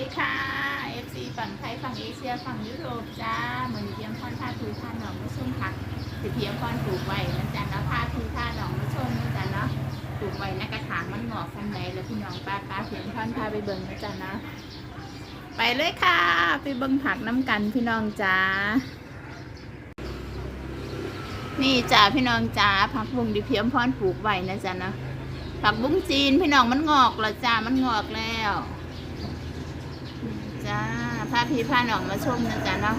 ดีค่ะ FC ฝั่งไทยฝั่งเอเชียฝั่งยุโรปจ้าเหมือนเพียงพรท่าทุยท่าหนองมาชมผักสิเพียงพรปลูกไว้นะจ๊ะเนาะท่าทุยท่าหนองมาชมนะจ๊ะเนาะปลูกไว้ในกระถางมันงอกทันใดแล้วพี่น้องป้าป้าเพียงพรพาไปเบิ่งนะจ๊ะเนาะไปเลยค่ะ ไปเบิ่งผักน้ำกันพี่น้องจ้านี่จ้าพี่น้องจ้าผักบุ้งดิเพียงพรปลูกไว้นะจ๊ะเนาะผักบุ้งจีนพี่น้องมันงอกแล้วจ้ามันงอกแล้ว จ้าพาพี่พาน้องมาชมนะจ๊ะเนาะ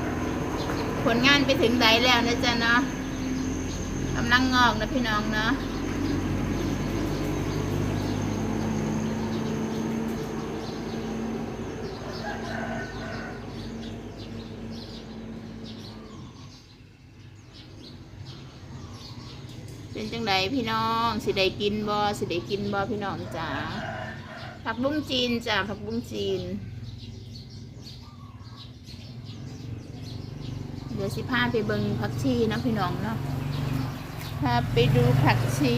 ผลงานไปถึงไหนแล้วนะจ๊ะเนาะกำลังงอกนะพี่น้องเนาะเป็นจังไดพี่น้องสิได้กินบ่สิได้กินบ่พี่น้องจ้าผักบุ้งจีนจ้าผักบุ้งจีน ดี๋ยวสิพาไปเบิงผักชีนะพี่น้องเนาะพาไปดูผักชี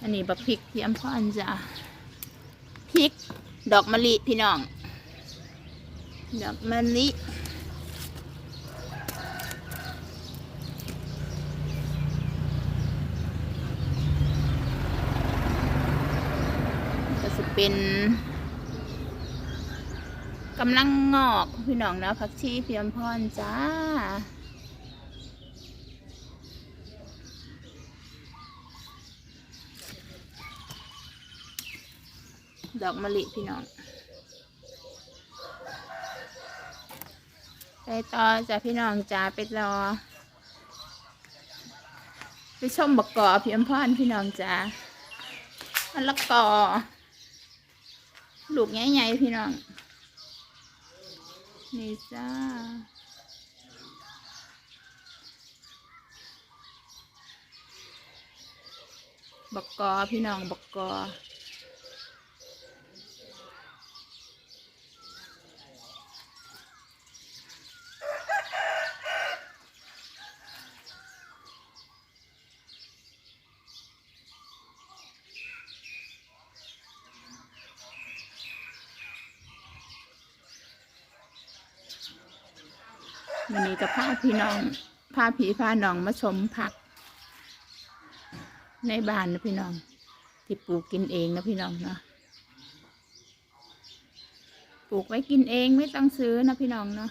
อันนี้บักพริกพี่อำพรจ้ะพริกดอกมะลิพี่น้อง ดอกมะลิก็จะเป็น กำลังงอกพี่น้องนะผักชีเพียมพรจ้าดอกมะลิพี่น้องไปต่อจ้ะพี่น้องจ้าไปรอ ไปชมบักกอเพียมพรพี่น้องจ้ามันละกอลูกใหญ่ๆพี่น้อง นี่จ้าบักกอพี่น้องบักกอ วันนี้กับพาพี่น้องผ้าผีผ้าน้องมาชมผัก ในบ้านนะพี่น้อง ที่ปลูกกินเองนะพี่น้องเนาะปลูกไว้กินเองไม่ต้องซื้อนะพี่น้องเนาะ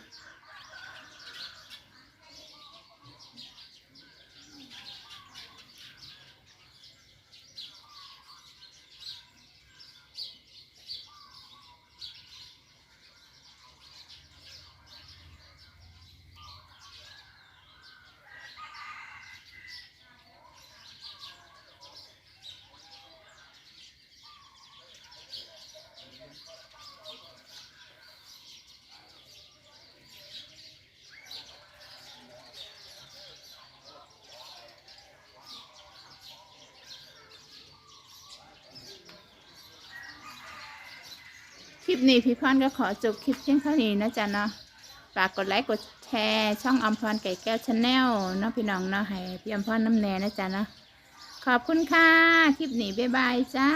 ลิปนี้พี่พรก็ขอจบคลิปเพียงเท่านี้นะจ๊ะเนาะฝากกดไลค์กดแชร์ช่องอมพรไก่แก้วชาแนลเนาะพี่น้องเนาะให้พี่อมพรน้ำแน่นะจ๊ะเนาะขอบคุณค่ะ คลิปนี้บ๊ายบายจ้า